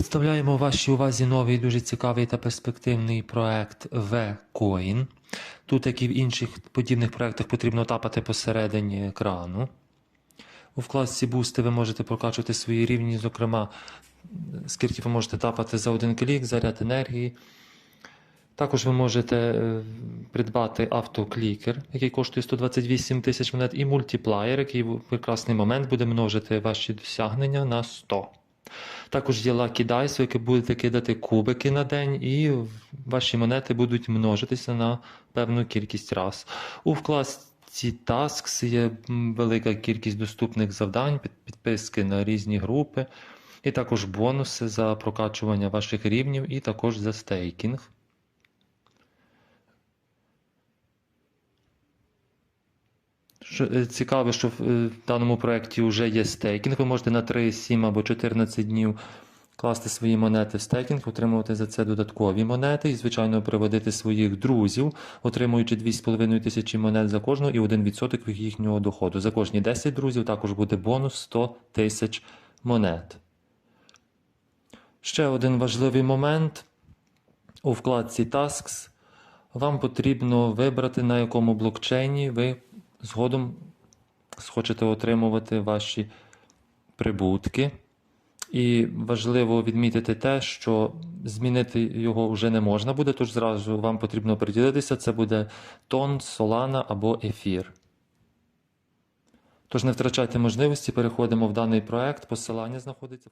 Представляємо вашій увазі новий дуже цікавий та перспективний проект V-Coin. Тут, як і в інших подібних проектах, потрібно тапати посередині екрану. У вкладці Бусти ви можете прокачувати свої рівні, зокрема, скільки ви можете тапати за один клік, заряд енергії. Також ви можете е, придбати автоклікер, який коштує 128 тисяч монет, і мультиплеєр, який в прекрасний момент буде множити ваші досягнення на 100. Також є Dice, в яке будете кидати кубики на день, і ваші монети будуть множитися на певну кількість раз. У вкладці Tasks є велика кількість доступних завдань, підписки на різні групи, і також бонуси за прокачування ваших рівнів, і також за стейкінг. Що, е, Цікаво, що в е, даному проєкті вже є стейкінг. Ви можете на 3, 7 або 14 днів класти свої монети в стейкінг, отримувати за це додаткові монети і, звичайно, приводити своїх друзів, отримуючи 2,5 тисячі монет за кожного і 1% від їхнього доходу. За кожні 10 друзів також буде бонус 100 тисяч монет. Ще один важливий момент. У вкладці Tasks вам потрібно вибрати, на якому блокчейні ви згодом схочете отримувати ваші прибутки. І важливо відмітити те, що змінити його вже не можна буде, тож зразу вам потрібно приділитися, це буде тон, Solana або ефір. Тож не втрачайте можливості, переходимо в даний проект, посилання знаходиться.